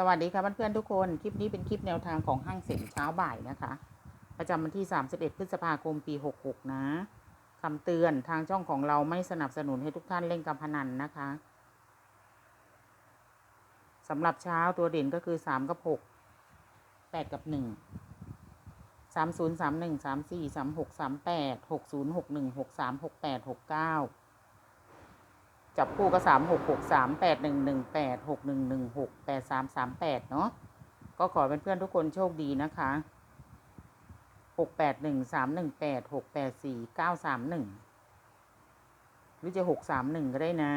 สวัสดีค่ะเพื่อนๆทุกคน คลิปนี้เป็นคลิปแนวทางของห้างเสียงเช้าบ่ายนะคะ ประจำวันที่ 31 พฤษภาคมปี 66 นะคำเตือนทางช่องของเราไม่สนับสนุนให้ทุกท่านเล่นการพนันนะคะสำหรับเช้าตัวเด่นก็คือ 3 กับ 6 8 กับ 1 3 0 3 1 3 4 3 6 38 60 61 63 68 69 6 0 6 1 6 3 6 8 6 9 จับคู่ก็สามหกหกสามแปดหนึ่งหนึ่งแปดหกหนึ่งหนึ่งหกแปดสามสามแปดเนาะก็ขอเป็นเพื่อนทุกคนโชคดีนะคะหกแปดหนึ่งสามหนึ่งแปดหกแปดสี่เก้าสามหนึ่งหรือจะหกสามหนึ่งก็ได้นะ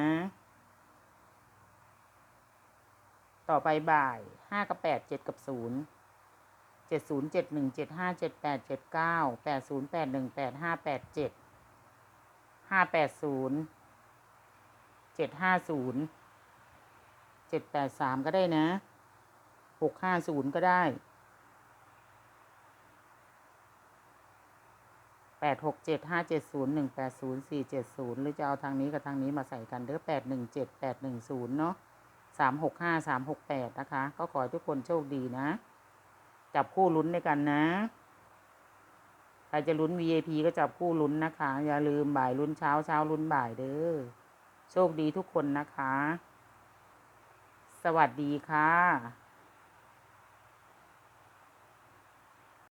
ต่อไปบ่ายห้ากับแปดเจ็ดกับศูนย์เจ็ดศูนย์เจ็ดหนึ่งเจ็ดห้าเจ็ดแปดเจ็ดเก้าแปดศูนย์แปดหนึ่งแปดห้าแปดเจ็ดห้าแปดศูนย์ จ็ดห้าศูนย์เจ็ดแปดสามก็ได้นะหกห้าศูนย์ก็ได้แปดหกเจ็ดห้าเจ็ดศูนย์หนึ่งแปดศูนย์สี่เจ็ดศูนย์หรือจะเอาทางนี้กับทางนี้มาใส่กันเด้อแปดหนึ่งเจ็ดแปดหนึ่งศูนย์เนาะสามหกห้าสามหกแปดนะคะ ก็ขอให้ทุกคนโชคดีนะ จับคู่ลุ้นด้วยกันนะใครจะลุ้น VIP ก็จับคู่ลุ้นนะคะ อย่าลืมบ่ายลุ้นเช้าเช้าลุ้นบ่ายเด้อ โชคดีทุกคนนะคะ สวัสดีค่ะ